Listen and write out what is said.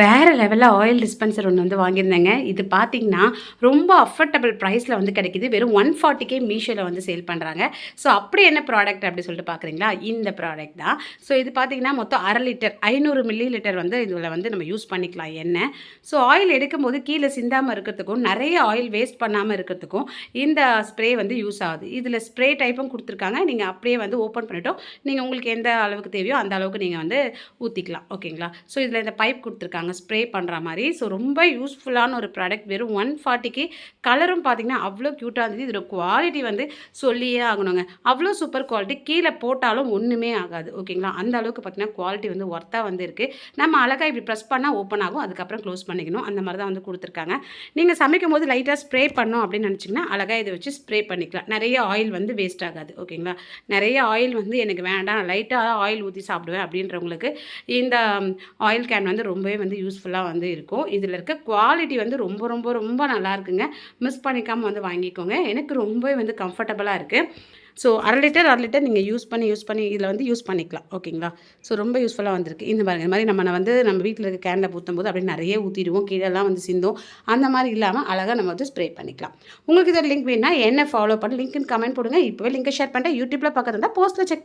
வேறு லெவலில் oil dispenser ஒன்று வந்து வாங்கியிருந்தேங்க. இது பார்த்திங்கன்னா ரொம்ப அஃபர்டபுள் ப்ரைஸில் வந்து கிடைக்கிது. வெறும் ஒன் ஃபார்ட்டிக்கே மீஷோவில் வந்து சேல் பண்ணுறாங்க ஸோ அப்படி என்ன ப்ராடக்ட் அப்படி சொல்லிட்டு பார்க்குறீங்களா இந்த ப்ராடக்ட் தான். ஸோ இது பார்த்தீங்கன்னா மொத்தம் அரை லிட்டர் ஐநூறு மில்லி லிட்டர் வந்து இதில் வந்து நம்ம யூஸ் பண்ணிக்கலாம். எண்ணெய் ஸோ ஆயில் எடுக்கும்போது கீழே சிந்தாமல் இருக்கிறதுக்கும் நிறைய ஆயில் வேஸ்ட் பண்ணாமல் இருக்கிறதுக்கும் இந்த ஸ்ப்ரே வந்து யூஸ் ஆகுது. இதில் ஸ்ப்ரே டைப்பும் கொடுத்துருக்காங்க. நீங்கள் அப்படியே வந்து ஓப்பன் பண்ணிட்டோம். நீங்கள் உங்களுக்கு எந்த அளவுக்கு தேவையோ அந்த அளவுக்கு நீங்கள் வந்து ஊற்றிக்கலாம் ஓகேங்களா ஸோ இதில் இந்த பைப் கொடுத்துருக்காங்க. ஸ்ப்ரே பண்ணுற மாதிரி. ஸோ ரொம்ப யூஸ்ஃபுல்லான ஒரு ப்ராடக்ட். வெறும் ஒன் ஃபார்ட்டிக்கு கலரும் பார்த்தீங்கன்னா அவ்வளோ க்யூட்டாக இருந்தது. இதோட குவாலிட்டி வந்து சொல்லியே ஆகணுங்க. அவ்வளோ சூப்பர் குவாலிட்டி. கீழே போட்டாலும் ஒன்றுமே ஆகாது. ஓகேங்களா? அந்த அளவுக்கு பார்த்திங்கன்னா குவாலிட்டி வந்து ஒர்த்தாக வந்து இருக்குது நம்ம அழகாக இப்படி ப்ரெஸ் பண்ணால் ஓப்பன் ஆகும். அதுக்கப்புறம் க்ளோஸ் பண்ணிக்கணும். அந்த மாதிரி தான் வந்து கொடுத்துருக்காங்க. நீங்கள் சமைக்கும் போது லைட்டாக ஸ்ப்ரே பண்ணோம் அப்படின்னு நினச்சிங்கன்னா அழகாக இதை வச்சு ஸ்ப்ரே பண்ணிக்கலாம். நிறைய ஆயில் வந்து வேஸ்ட் ஆகாது. ஓகேங்களா? நிறைய ஆயில் வந்து எனக்கு வேண்டாம். லைட்டாக ஆயில் ஊற்றி சாப்பிடுவேன் அப்படின்றவங்களுக்கு இந்த ஆயில் கேன் வந்து ரொம்பவே வந்து யூஸ்ஃபுல்லாக வந்து இருக்கும். இதில் இருக்க குவாலிட்டி வந்து ரொம்ப ரொம்ப ரொம்ப நல்லா இருக்குங்க. மிஸ் பண்ணிக்காமல் வந்து வாங்கிக்கோங்க. எனக்கு ரொம்பவே வந்து கம்ஃபர்டபுளாக இருக்குது ஸோ அரை லிட்டர் அரை லிட்டர் நீங்கள் யூஸ் பண்ணி யூஸ் பண்ணி இதில் வந்து யூஸ் பண்ணிக்கலாம். ஓகேங்களா ஸோ ரொம்ப யூஸ்ஃபுல்லாக வந்திருக்கு. இந்த மாதிரி இந்த மாதிரி நம்ம வந்து நம்ம வீட்டில் இருக்க கேனில் ஊற்றும் போது அப்படியே நிறைய ஊற்றிடுவோம் கீழெல்லாம் வந்து சிந்தும். அந்த மாதிரி இல்லாமல் அழகாக நம்ம வந்து ஸ்ப்ரே பண்ணிக்கலாம். உங்களுக்கு இதில் லிங்க் வேணும்னா என்ன ஃபாலோ பண்ணி லிங்க்னு கமெண்ட் போடுங்க. இப்போவே லிங்க்கை ஷேர் பண்ணிட்டேன் யூடியூப்பில் பார்க்குறதா போஸ்ட்டில் செக்